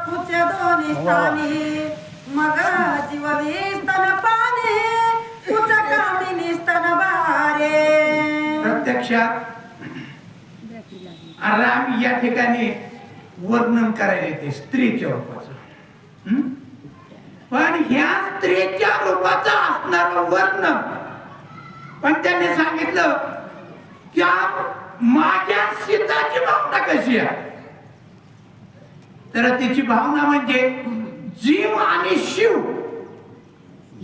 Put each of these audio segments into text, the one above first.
वखुचे दोन्ही स्थानी. मग जीवली स्तन पाणी कुच कामिनी स्तन बारे प्रत्यक्षात राम या ठिकाणी वर्णन करायला येते स्त्रीच्या रूपाचं. पण ह्या स्त्रीच्या रूपाचं असणार वर्ण पण त्यांनी सांगितलं की माझ्या सीताची भावना कशी आहे? तर तिची भावना म्हणजे जीव आणि शिव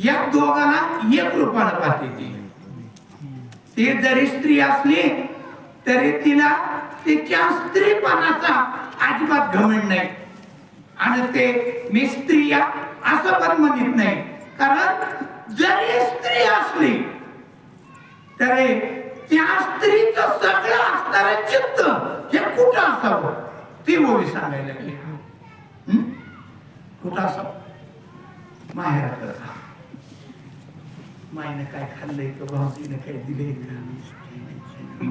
या दोघांना एक रूपानं पाहते ती. ती जरी स्त्री असली तरी तिला तिच्या स्त्रीपणाचा अजिबात घमंड नाही. आणि ते मी स्त्री असं पण म्हणत नाही. कारण जरी स्त्री असली तरी त्या स्त्रीचं सगळं असणार चित्त हे कुठं असावं? ती ओवी सांगायला लागली. कुठं असावं माहेराकडं. मायनं काय खाल्लंय का भाऊजीनं काय दिले का?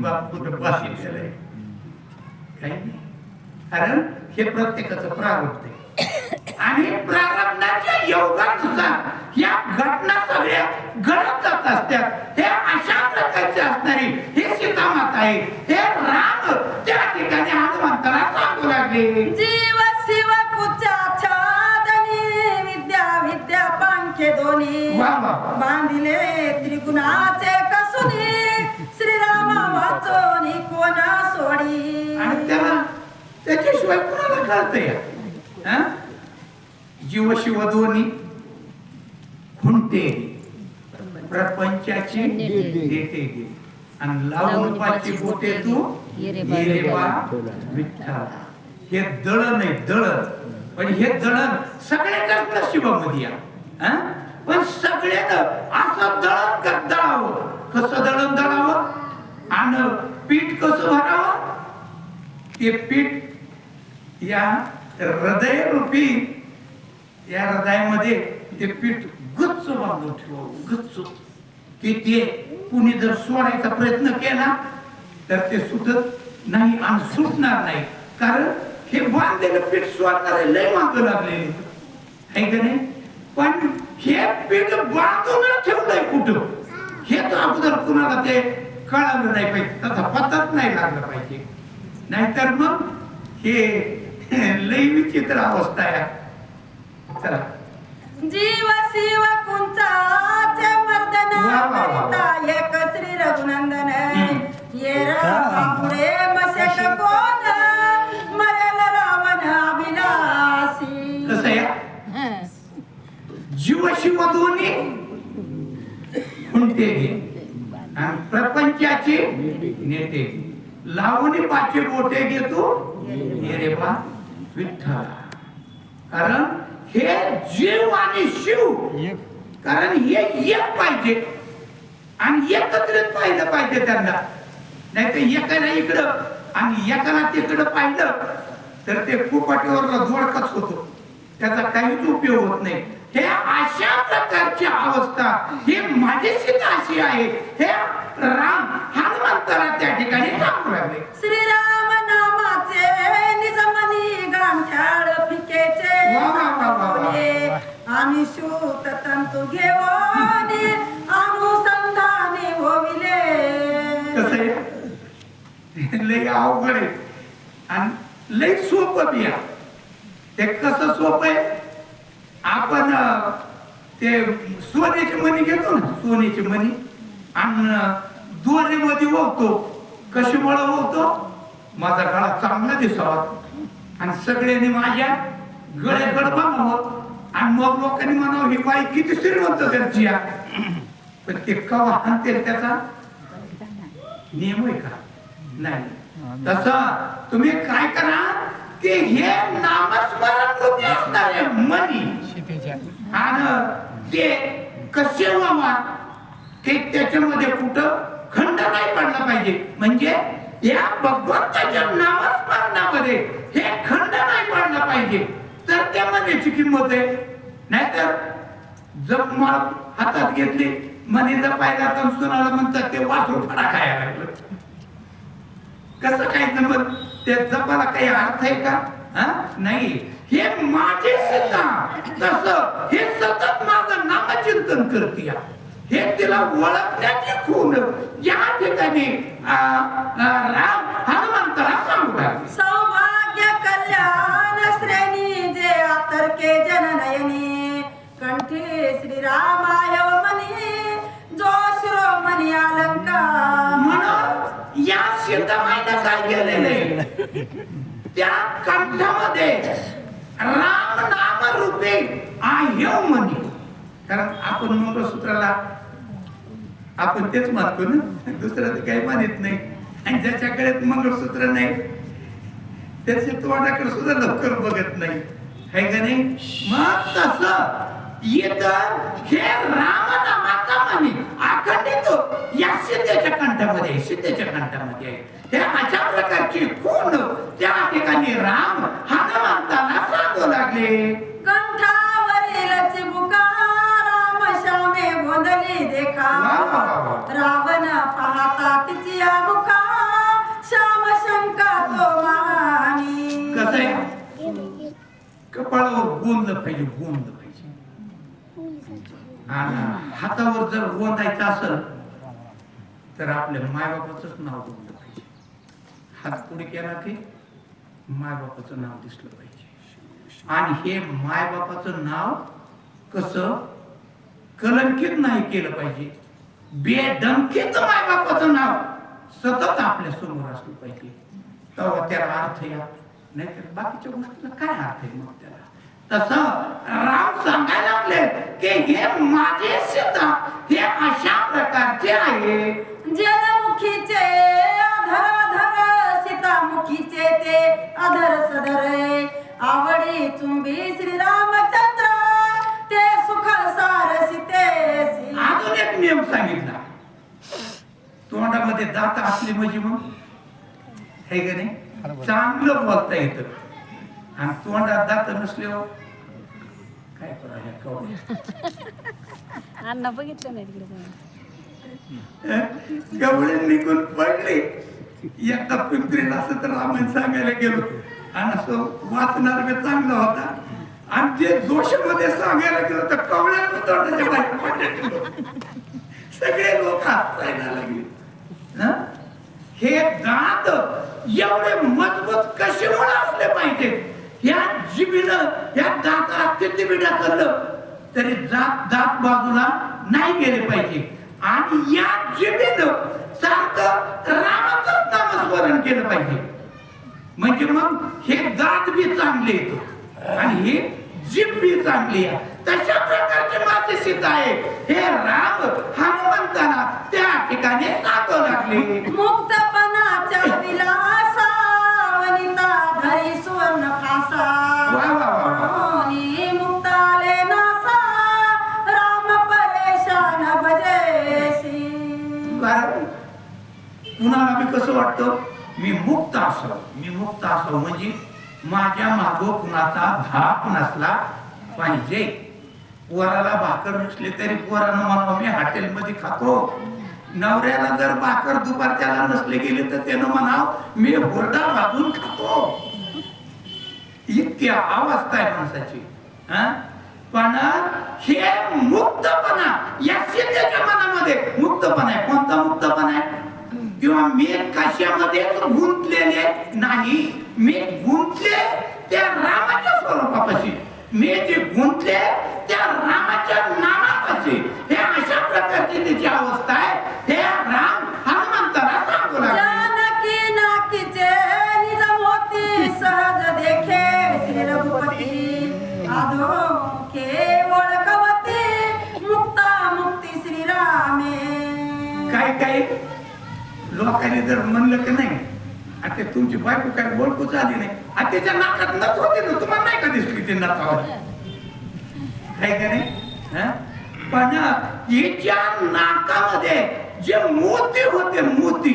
बाप कुठं बाकी केलंय काही नाही. कारण हे प्रत्येकाचं प्रारब्ध आहे. आणि प्रारब्धाच्या योगानुसार या घटना सगळ्या घडत जात असतात. हे अशा प्रकारचे असणारी हे सीतामाता आहे हे राम त्या ठिकाणी हनुमंताला सांगू लागले. दोन्ही वा, वा. बांधिले त्रिगुणाचे कसुनी श्रीराम वाचोनी कोण सोडी आणि त्याला त्याच्याशिवाय कुणाला कळतंय हा? जीव शिव दोन्ही खुंटे प्रपंचाची देते गे. आणि लावून पाची बोटे तू विठ्ठला हे दळण आहे दळण पण हे दळण सगळ्याच्याच नशिबामध्ये आहे. हा? पण सगळे असं दळण का दळावं कसं दळण दळावं? आणि पीठ कसं भरावं? ते पीठ या हृदय रूपी या हृदयामध्ये ते पीठ गच्च बांधून ठेव गच्च की ते कुणी जर सोडायचा प्रयत्न केला तर ते सुटत नाही आणि सुटणार नाही. कारण हे बांधलेलं पीठ सोडणारे लय मागं लागलेले. आहे का नाही? पण हे पीठ बांधूनच ठेवलंय कुठं? हे तर अगोदर कुणाला ते कळालं नाही पाहिजे. तसा पत्ताच नाही लागला पाहिजे. नाहीतर मग हे लई विचित्र अवस्था आहे. चला. जीव शिव कुंचाचे मर्दन एक श्री रघुनंदन. येर बापुडे मसेक कोण जीव शिव दोन्ही खुंटे घे प्रपंचाची नेते. लावणी पाचे बोटे घेतो. रे बा कारण हे जीव आणि शिव कारण हे एक पाहिजे. आणि एकत्रित पाहिलं पाहिजे त्यांना. नाही तर एकाला इकडं आणि एकाला तिकडं पाहिलं तर ते कुपाटीवरला जोडकच होतो. त्याचा काहीच उपयोग होत नाही. हे अशा प्रकारची अवस्था. ही माझी सीता अशी आहे. हे राम हनुमंताला त्या ठिकाणी सांगू लागले श्रीराम नामाचे निजमनी गांठ्याळ फिकेचे. आणि शूत तंतू घेऊन अनुसंधानी होविले. कसं लय अवघड आहे. आणि लय सोपं बी आहे ते कसं सोपं आहे? आपण ते सोन्याची मणी घेतो ना सोन्याची मणी. आणि दोरीमध्ये ओवतो कशामुळे ओवतो माझा गळा चांगला दिसावा. आणि सगळ्यांनी माझ्या गळ्याकडे बघावं आणि मग लोकांनी म्हणावं ही बाई किती श्रीमंत त्यांची या. पण ते कवा आणते त्याचा? नियम आहे का? नाही. तसं तुम्ही काय करा ते हे नामस्मरण मनी आणि ते कसे व्हावा ते त्याच्यामध्ये कुठं खंड नाही पडला पाहिजे. म्हणजे या भगवंताच्या नामस्मरणामध्ये हे खंड नाही पडला पाहिजे. तर त्यामध्ये किंमत आहे. नाहीतर जप माळ हातात घेतली मनी जपायला तर सुनाला म्हणतात ते वासरू फडा खायला लागलं. कसं काय जमत? त्या जपाला काही अर्थ आहे का? नाही. हे माझे सीता तस हे सतत माझं नामचिंतन करते हे तिला ओळखण्याची खून या ठिकाणी राम हनुमंताला सांगू सौभाग्य कल्याण श्रेणी जे आतर्के जननयनी कंठे श्रीरामाय मनी जो शिरोमणी अलंकार. म्हणून या सीतामाईनं काय केलेलं त्या कंठामध्ये राम नाम रूपे आहे म्हणे. कारण आपण मंगळसूत्राला आपण तेच मानतो ना दुसरं तर काही मानित नाही. आणि ज्याच्याकडे मंगळसूत्र नाही त्याचे तोंडाकडे सुद्धा लवकर बघत नाही. है का नाही? मग तस इथं हे रामनामाचा म्हणे. अखंडित या सिद्धेच्या कंठामध्ये सिद्धेच्या कंठामध्ये आहे. जर गोंदायचं असेल तर आपल्या मायबापाचंच नाव बोललं पाहिजे. हात पुढे केला की मायबापाचं नाव दिसलं पाहिजे. आणि हे मायबापाचं नाव कसं? कलंकित नाही केलं पाहिजे. बेडंकित मायबापाचं नाव सतत आपल्यासमोर असलं पाहिजे. तेव्हा त्याला अर्थ या. नाहीतर बाकीच्या गोष्टीला काय अर्थ आहे मग त्याला? तसं राम सांगायला लागले की हे माझे सीता हे अशा प्रकारचे आहे. जलमुखीचे अधर अधर सीतामुखीचे ते अधर सदर आवडी चुंबी श्रीरामचंद्र ते सुख सार सीतेसी अजून एक नियम सांगितला. तोंडामध्ये दात असले म्हणजे मग हे का नाही? चांगलं बोलता येतं. आणि तोंडात दात नसल्यावर काय करायला कवडे अण्णा बघितलं नाही तिकडे गवळे निघून पडले. एकदा पिंपरीला असं तर रामायण सांगायला गेलो. आणि असं वाचणार बी चांगला होता. आणि जे जोशीमध्ये सांगायला गेलो तर कवळ्या तोंडाच्या बाहेर पडले. सगळे लोक हसायला लागले. हं? हे दात एवढे मजबूत कशामुळे असले पाहिजे? या जिबीनं या दाताला किती बी ढकललं तरी जात दात बाजूला नाही गेले पाहिजे. आणि या जिबीनं सारखं रामाचं नामस्मरण केलं पाहिजे. म्हणजे मग हे दात बी चांगले येत. आणि हे जीभ बी चांगली आहे. तशा प्रकारचे माझे सीता आहे. हे राम हनुमंताला त्या ठिकाणी सांगू लागले. मुक्तपणाच्या विलासा धरी सुवर्ण फासा मुक्ताले नासा राम परेशान कारण कुणाला मी कसं वाटतं? मी मुक्त असावं मी मुक्त असावं म्हणजे माझ्या मागो कुणाचा धाक नसला पाहिजे. पोराला भाकर नसली तरी पोरानं म्हणावं मी हॉटेलमध्ये खातो. नवऱ्याला जर भाकर दुपारच्याला नसले गेले तर त्यानं म्हणाव मी हुरडा भाजून खातो. इतकी अवस्था आहे माणसाची पण हे मुक्तपणा या सिद्धेच्या मनामध्ये मुक्तपणा आहे. कोणता मुक्तपणा आहे? किंवा मी कशामध्ये गुंतलेले नाही मी गुंतले त्या रामाच्या स्वरूपापाशी. मी जे गुंतले त्या रामाच्या नामापाशी. हे अशा प्रकारची त्याची अवस्था आहे. हे लोकांनी जर म्हणलं की नाही आता तुमची बायको काय ओळखूच आली नाही. आता त्याच्या नाकात नथ होते ना तुम्हाला नाही का दिसली ते नथावर काय का नाही? पण हिच्या नाकामध्ये जे मोती होते मोती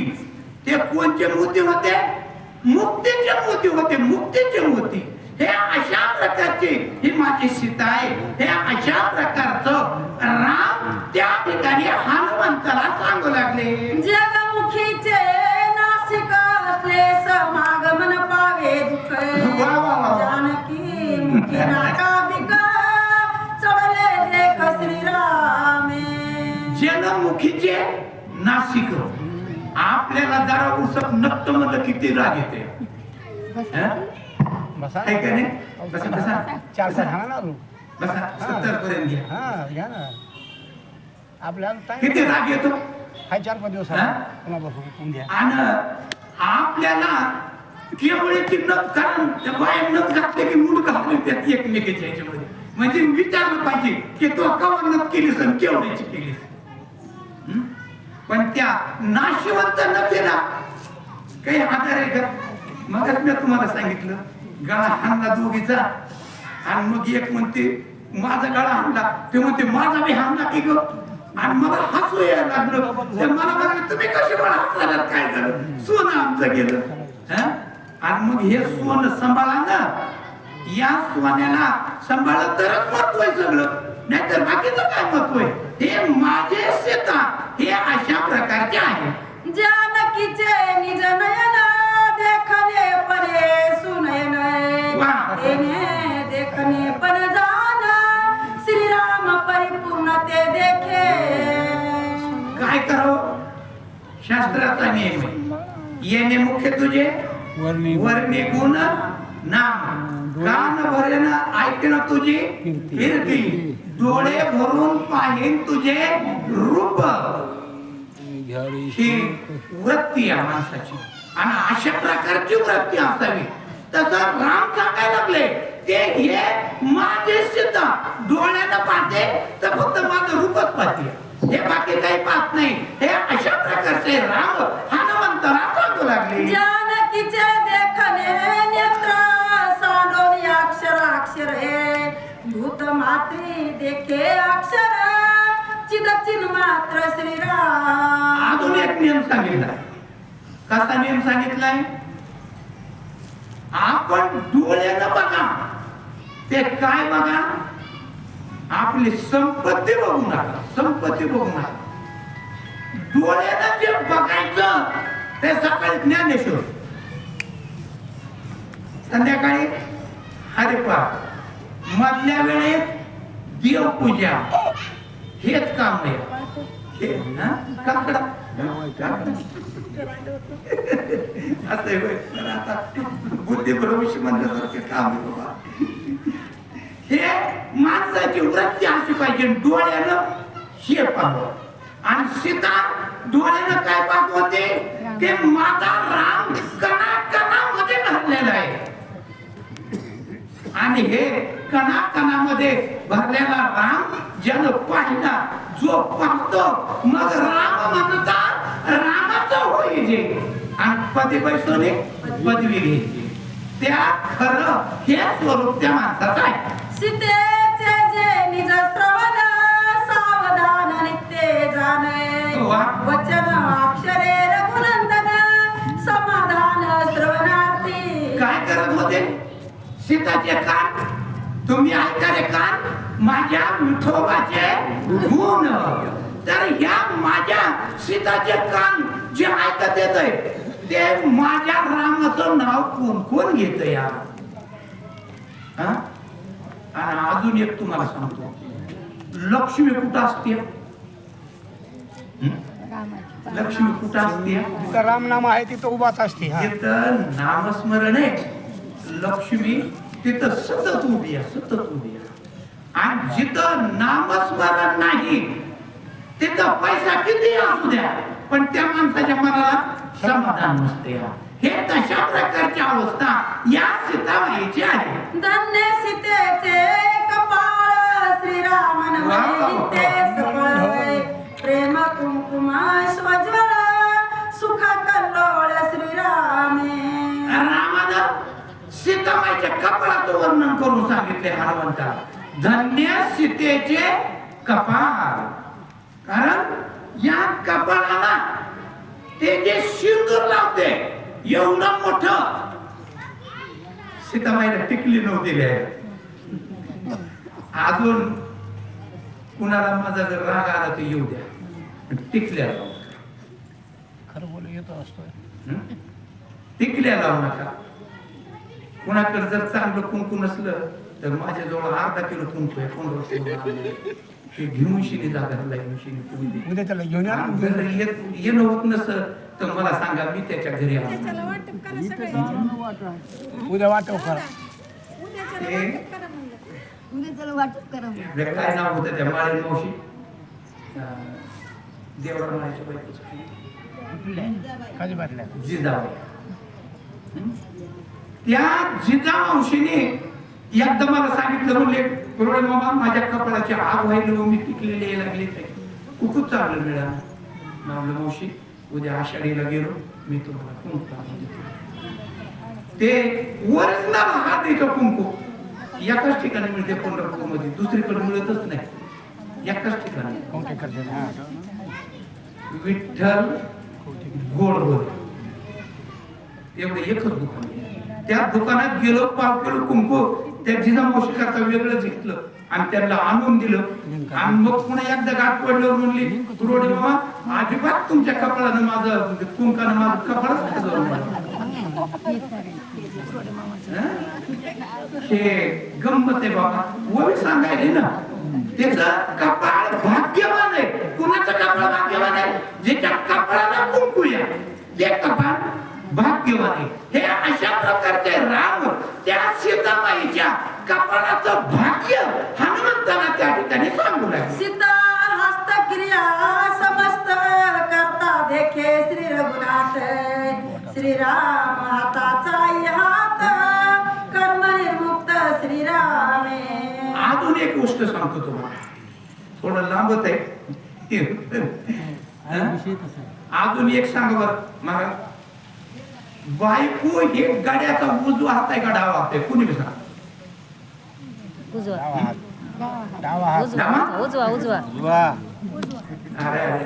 ते कोणते मोती होते? मुक्तीचे मोती होते मुक्तीचे मोती. हे अशा प्रकारचे ही माझी सीता आहे. हे अशा प्रकारचं राम त्या ठिकाणी हनुमंताला सांगू लागले. जगमुखी जनमुखीचे नाशिक आपल्याला जरा उसक नक्त म्हणलं किती राग येते. हं? बसा. आहे का नाही? बसा बसा. चार चार हाणा ना अजून. बसा सत्तर पर्यंत घ्या. हा घ्या ना. आपल्याला किती राग येतो? हाय चार पाच दिवस हा? पुन्हा बसून घ्या. आणि आपल्याला केवळीची नथ कारण त्या बाया नथ घातले की मूड घातले त्यात एकमेकीच्या याच्यामध्ये. म्हणजे विचारलं पाहिजे की तो कवा नथ केलीस आणि केवढ्याची केलीस? पण त्या नाशिवंत नथेला काही आधार आहे का? मगच मी तुम्हाला सांगितलं गळा हाणला दोघीचा आणि मग एक म्हणते माझा गळा हाणला. ते म्हणते माझा बी हाणला की ग. आणि मला हसू यायला लागलं. मला म्हणाले तुम्ही कसे मला हसायला काय झालं? सोनं आमचं गेलं. हा? आणि मग हे सोनं सांभाळा ना या सोन्याला सांभाळलं तरच महत्त्व आहे सगळं. नाहीतर बाकीचं काय महत्त्व आहे? हे माझे शेता हे अशा प्रकारचे आहे. जानकीचे निज नयन देखने परे वाह. तेने देखने पण जान. श्रीराम परिपूर्ण ते देखे. काय करावं? शास्त्राचा नियम येणे मुख्य तुझे? वर्णी वर्णे गुण नाम कान भरेन ऐकणं तुझी. कीर्ती. कीर्ती डोळे भरून पाहिन तुझे रूप. ही वृत्ती आहे माणसाची. आणि अशा प्रकारची वृत्ती असावी. तसं राम सांगायला लागले ते हे माझे सिद्ध. डोळ्यानं पाहते तर फक्त माझं रूपच पाहते. हे बाकी काही पाहत नाही. हे अशा प्रकारचे राम हनुमंतरा सांगू लागले. जानकीचे देखने नेत्र सांडोनी अक्षर अक्षर हे भूत मात्री देखे अक्षर. चिद मात्र श्रीराम. अजून एक नियम सांगितलाय कसा नियम सांगितलाय? आपण डोळ्यानं बघा. ते काय बघा? आपली संपत्ती बघू नका संपत्ती बघू नका डोळ्यानं जे बघायचं ते सकाळी ज्ञानेश्वर. संध्याकाळी हरिपाठ मधल्या वेळेत देवपूजा. हेच काम आहे. ना? हा? असं आता बुद्धी भरवशी म्हणल्यासारखं काम आहे बाबा. हे माणसाची वृत्ती अशी पाहिजे. डोळ्यानं हे पाहावं आणि सीता डोळ्यानं काय पाहत होते? ते माझा राम कणा कणामध्ये घातलेला आहे. आणि हे कणा कणामध्ये भरलेला राम ज्यानं पाहिला जो पाहतो मग राम म्हणता रामाचं होई जे. आणि पदी बैसोने पदवी घ्यायची त्या खरं हे स्वरूप त्या माणसाचं आहे. सीतेचे जे निज श्रवण सावधान नित्य जाणे. वचन अक्षरे रघुनंदन समाधान श्रवणार्थी. काय करत होते? सीताचे कान तुम्ही ऐका रे कान विठोबाचे गुण. तर ह्या माझ्या सीताचे कान जे ऐकत येत ते माझ्या रामाचं नाव कोण कोण घेत या? अजून एक तुम्हाला सांगतो. लक्ष्मी कुठं असते? लक्ष्मी कुठं असते? जिथं रामनाम आहे तिथं उभाच असते जिथं नामस्मरण आहे. लक्ष्मी तिथं सतत उभी आहे सतत उभी आहे. आणि जिथं नामस्मरण नाही तिथं पैसा किती असू द्या पण त्या माणसाच्या मनाला समाधान नसते. हे तशा प्रकारची अवस्था या सीताबाईची आहे. धन्य सीतेचे कपाळ सफळ प्रेम कुंकुम स्वज्वळ सुख कल्लोळ श्रीरामे. रामानं सीताबाईच्या कपाळाचं वर्णन करून सांगितले हनुमंता धन्य सीतेचे कपाळ. कारण या कपाळाला ते जे सिंदूर लावते एवढं मोठं. सीताबाईला टिकली नव्हती अजून कुणाला माझा जर राग आला तर येऊ द्या. टिकल्या लावू खरं बोलू येतो असतो? टिकल्या लावू नका. कुणाकडे जर चांगलं कुंकू नसलं तर माझ्याजवळ अर्धा किलो कुंकू आहे पंधरा किलो आणलंय. ते घेऊन शिनी जा घरला घेऊन शिनी तुम्ही दे. उद्या त्याला घेऊन या. जर येणं होत नसं तर मला सांगा मी त्याच्या घरी आणतो त्याला वाटप करा सगळ्यांची. उद्या वाटव करा. उद्याच्याला हे- वाटप करा म्हणलं. उद्याच्याला वाटप करा मग. आपलं काय नाव होतं त्या माळी मावशी? अं, देवरा माळीच्या बायकोचं. कधी बाटल्या. जिजाबाई? त्या जिजा मावशीने एकदा मला सांगितलं म्हणले कुरळे मामा माझ्या कपाळाची आग व्हायला व मी टिकलेली लागले कुकूच चांगलं मिळालं म्हणलं मावशी उद्या आषाढीला गेलो मी तुम्हाला कुंकू ते ओरिजिनल हा देतो कुंकू. एकाच ठिकाणी मिळते पंढरपूरमध्ये दुसरीकडे मिळतच नाही. एकाच ठिकाणी. कोणते विठ्ठल गोडवर. एवढं एकच दुकान त्या दुकानात गेलो पाव किलो कुंकू त्या जिजामावशी करता वेगळं घेतलं आणि त्यांना आणून दिलं. आणि मग पुन्हा एकदा गाठ पडल्यावर म्हणली रोडे बाबा अजिबात तुमच्या कपाळानं माझं म्हणजे कुंकानं माझं कपाळच हे? गंमत आहे बाबा. ओवी सांगायले ना. त्याचं कपाळ भाग्यवान आहे. कुणाचं कपाळ भाग्यवान आहे? ज्याच्या कपाळाला कुंकू या. ते कपाळ भाग्यवान आहे. हे अशा प्रकारचे राम त्या सीतामाईच्या कपाळाचं भाग्य हनुमंताला त्या ठिकाणी सांगू लागले. सीता हस्त क्रिया समस्त करता देखे श्री रघुनाथ. श्रीराम हाताचा हात कर्म निर्मुक्त श्रीरामे. अजून एक गोष्ट सांगतो तुम्हाला. थोडं लांबत आहे? अजून एक सांग बर. मला बायको हे गाड्याचा उजवा हात आहे का डावा हात आहे? कुणी सांग उजवा. डावा हात. डावा उजवा. उजवा उजवा. वा अरे अरे.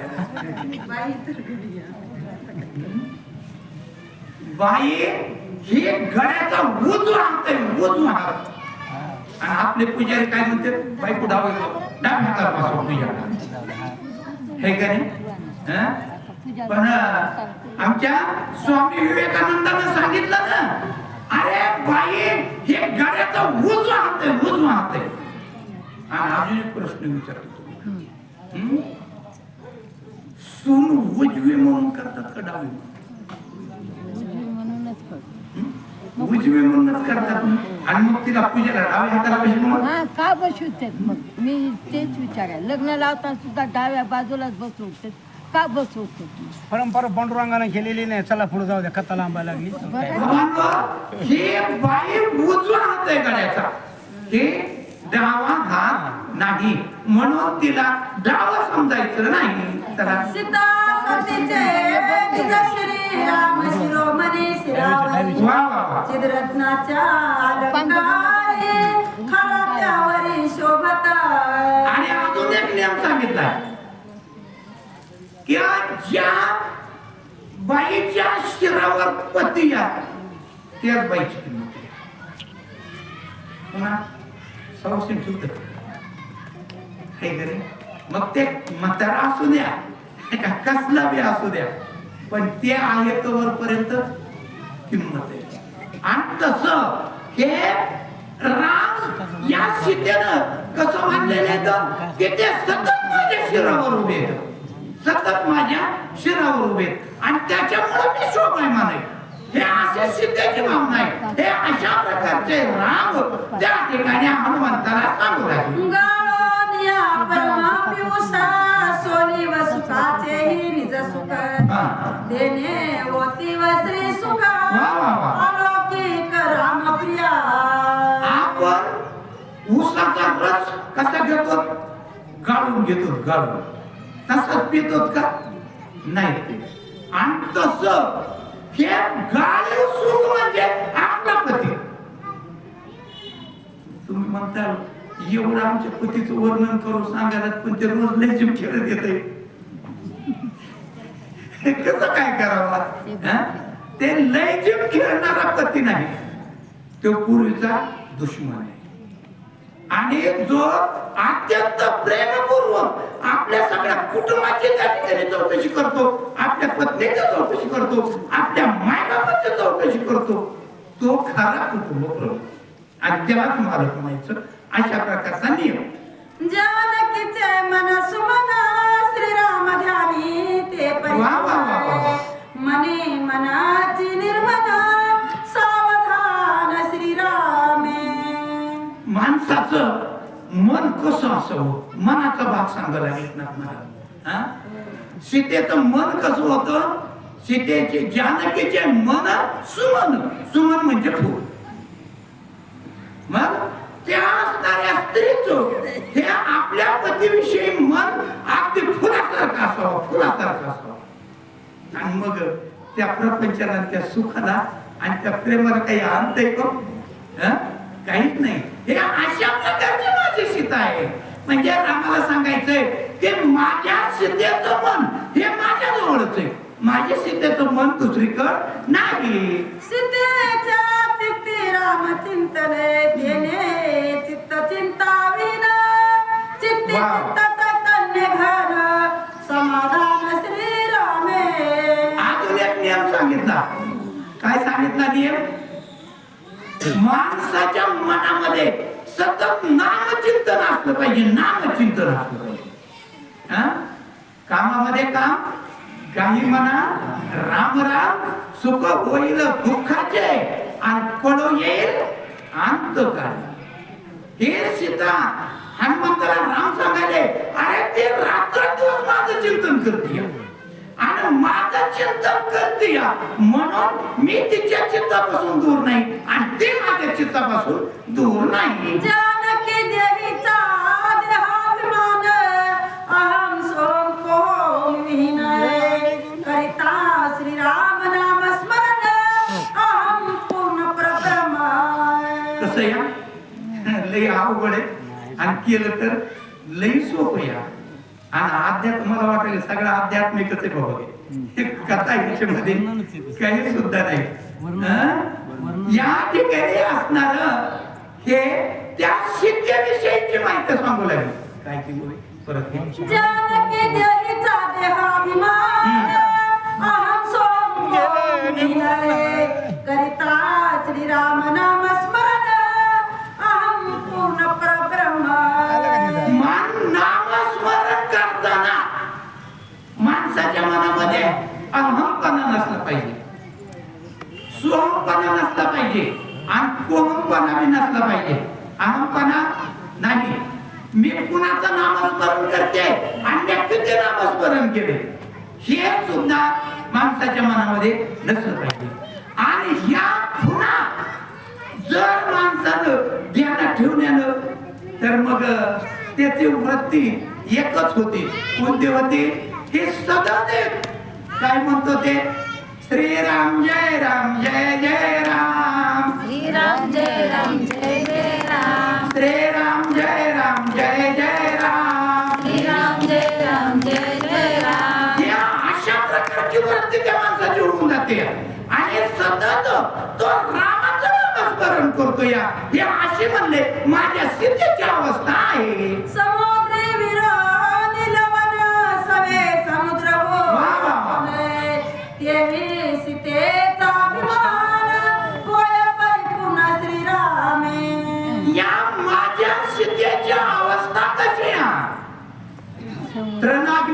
बाई हे गड्याचा उजवा हात आहे उजवा हात. आणि आपले पुजारी काय म्हणते? बायको डावा हाताला बसवा तुझ्या हे का नाही? हं? पण आमच्या स्वामी विवेकानंदानं सांगितलं ना अरे बाई हे गड्याचा उजवा हात आहे उजवा हात आहे आणि अजून एक प्रश्न विचारतो हं? सून उजवी म्हणून करतात का डावी म्हणून? म्हणूनच कर. हं? उजवी म्हणूनच करतात आणि मग तिला पूजेला डाव्या हाताला कशी म्हणून हा का बसवतेत मग मी तेच विचाराय लग्न लावताना सुद्धा डाव्या बाजूलाच बसवते का बसवते परंपरा पांडुरंगाने केलेली नाही. चला पुढे जाऊ द्या. कथा लांबायला लागली. हे बाई उजवा हात आहे गड्याचा. हे डावा हात नाही. म्हणून तिला डावा समजायचं नाही. तर सीता श्रीराम शिरोमणी शोभत आणि अजून एक नियम सांगितलाय की ज्या बाईच्या शिरावर पती आहे. त्याच बाईची किंमत आहे. हे? करे मग ते म्हातारा असू द्या. कसला बी असू द्या. पण ते आहे तोवर पर्यंत किंमत आहे. आणि तस हे राम या सीतेनं कसं मानलेलं आहे तर? ते सतत माझ्या शिरावर उभे आहे. सतत माझ्या शिरावर उभे. आणि त्याच्यामुळे मी शोभायमान आहे. हे असे सीतेची भावना आहे. हे अशा प्रकारचे राम त्या ठिकाणी हनुमंताला सांगू आपण ऊसाचा रस कसा घेतो? गाळून घेतो गाळून. तसंच पितोत का? नाही ते आणि तस हे गाळीव सुख म्हणजे आपला पती तुम्ही म्हणता एवढं आमच्या पतीचं वर्णन करून सांगायला पण ते रोज लय जीव खेळत येते कसं काय करावं? ते लय जीव खेळणारा पती नाही. तो पूर्वीचा दुश्मन आहे. आणि जो अत्यंत प्रेमपूर्वक आपल्या सगळ्या कुटुंबाची त्या ठिकाणी चौकशी करतो आपल्या पत्नीची चौकशी करतो आपल्या मायबापाची चौकशी करतो तो खरा कुटुंब प्रमुख आणि त्यालाच मालक म्हणायचं अशा प्रकारचा नियम. जानकीचे मन सुमन श्रीराम ध्यानी ते. मने मनाची निर्मल माणसाचं मन कसं असावं? मनाचा भाग सांगायला एकनाथ महाराज हा? सीतेचं मन कसं होतं? सीतेचे जानकीचे मन सुमन. सुमन म्हणजे फूल मग त्या असणाऱ्या स्त्रीच हे आपल्या पतीविषयी मन अगदी फुलासारखं असावं फुलासारखं असावं. आणि मग त्या प्रपंचाला त्या सुखाला आणि त्या प्रेमाला काही अंत आहे का? काहीच नाही. हे अशा प्रकारची माझी सीता आहे. म्हणजे रामाला सांगायचंय की माझ्या सीतेचं मन हे माझ्या जवळच आहे. माझ्या सीतेचं मन दुसरीकडं नाही. सीतेच्या चित्ती राम चिंतने तेने चित्त चिंताविन चित्ती वा. चित्त चैतन्य घन समाधान श्रीरामे. अजून एक नियम सांगितला. काय सांगितला नियम? माणसाच्या मनामध्ये सतत नामचिंतन असलं पाहिजे नामचिंतन असलं पाहिजे. हा? कामामध्ये काम काही म्हणा राम राम सुख होईल दुःखाचे आणि कळो येईल अंत काय हे सीता हनुमंताला राम सांगायले अरे ते रात्र दिवस माझं चिंतन करते. आणि माझं चिंतन करते म्हणून मी तिच्या चित्तापासून दूर नाही. आणि ते माझ्या चित्तापासून दूर नाही. जानकी देहीचा देहाभिमान अहम सोम कोम विहीनय. करिता श्रीराम नाम स्मरण अहम पूर्ण प्रब्रह्म कसं या? लय अवघड आहे. आणि केलं तर लय सोपं या. आणि अध्यात्म मला वाटेल सगळं आध्यात्मिकच आहे बाबा कथा याच्यामध्ये काही सुद्धा नाही. हं? या ठिकाणी असणार हे त्या सिद्धीविषयीची माहिती सांगू लागली. काय की बोल? परत देहाभिमान. अहम सोम अहमपणा नसला पाहिजे. आणि कोहमपणा बी नसला पाहिजे. अहमपणा नाही. मी कुणाचं नामस्मरण करते? आणि व्यक्तीचे नामस्मरण केले. हे सुद्धा माणसाच्या मनामध्ये नसलं पाहिजे. आणि ह्या खुणा जर माणसानं ध्यानात ठेवण्यानं तर मग त्याची वृत्ती एकच होती. कोणती होती? हे सदादेव काय म्हणतो ते? श्रीराम जय राम जय जय राम। श्रीराम जय राम जय जय राम। श्रीराम जय राम जय जय राम। श्रीराम जय राम जय जय राम। या अशा प्रकारची वृत्ती त्या माणसाची होऊन जाते. आणि सतत तो रामाचं नामस्मरण करतो या हे असे म्हणले माझ्या सिद्धीची अवस्था आहे.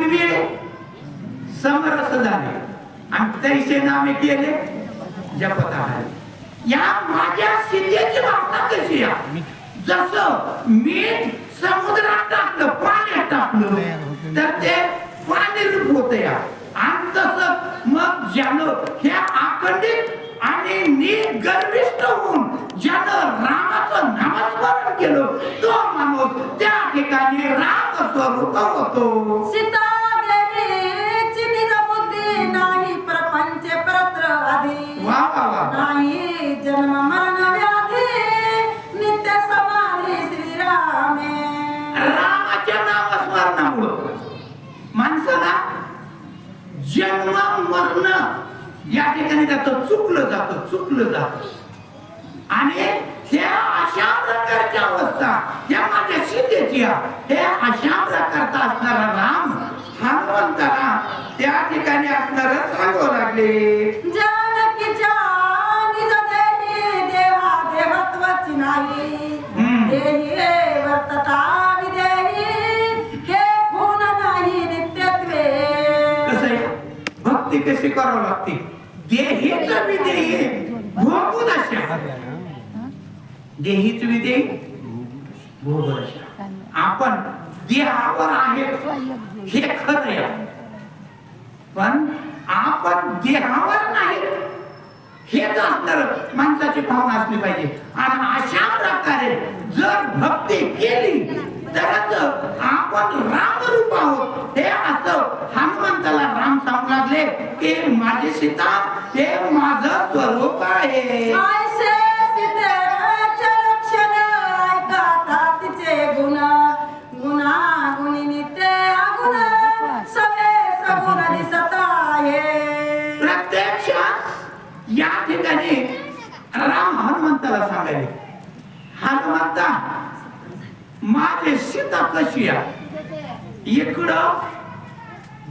त्रणाग्निवीर समरस झाले. आणि तैसे नामे केले जपत आहे या माझ्या सिद्धीची भावना कशी आहे जसं मी समुद्रात टाकलं पाण्यात टाकलं तर ते पाणी रूप होत. या आणि तस मग ज्यानं हे आखंडित आणि निगर्विष्ट होऊन ज्यानं रामाचं नामस्मरण केलं तो माणूस त्या ठिकाणी राम स्वरूप होतो केलं जातं चुकलं जातं चुकलं जात. आणि अशा प्रकारच्या अवस्था त्या माझ्या सीतेची हे अशा प्रकारचा असणारा राम हनुमंताला त्या ठिकाणी असणार सांगू लागले. नाही. देही कशी करावं लागते? देहीच विधेय भोगून अशा देहीच विधेय भोगून अशा आपण देहावर आहे हे खरं आहे. पण आपण देहावर नाही हेच असणार माणसाची भावना असली पाहिजे. आणि अशा प्रकारे जर भक्ती केली तरच आपण रामरूप आहोत हे असं हनुमंताला राम सांगू लागले की माझी सीता हे माझं स्वरूप आहे.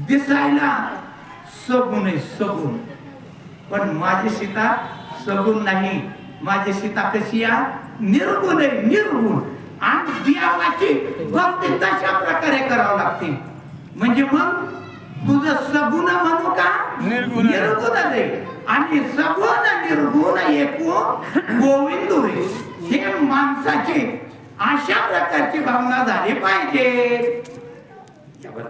दिसायला सगुण आहे सगुण. पण माझी सीता सगुण नाही. माझी सीता कशी आहे? निर्गुण आहे निर्गुण. आणि देवाची भक्ती तशा प्रकारे करावं लागते. म्हणजे मग तुझं सगुण म्हणू का? निर्गुण. निर्गुण आहे. आणि सगुण निर्गुण एकूण गोविंद हे माणसाची अशा प्रकारची भावना झाली पाहिजे.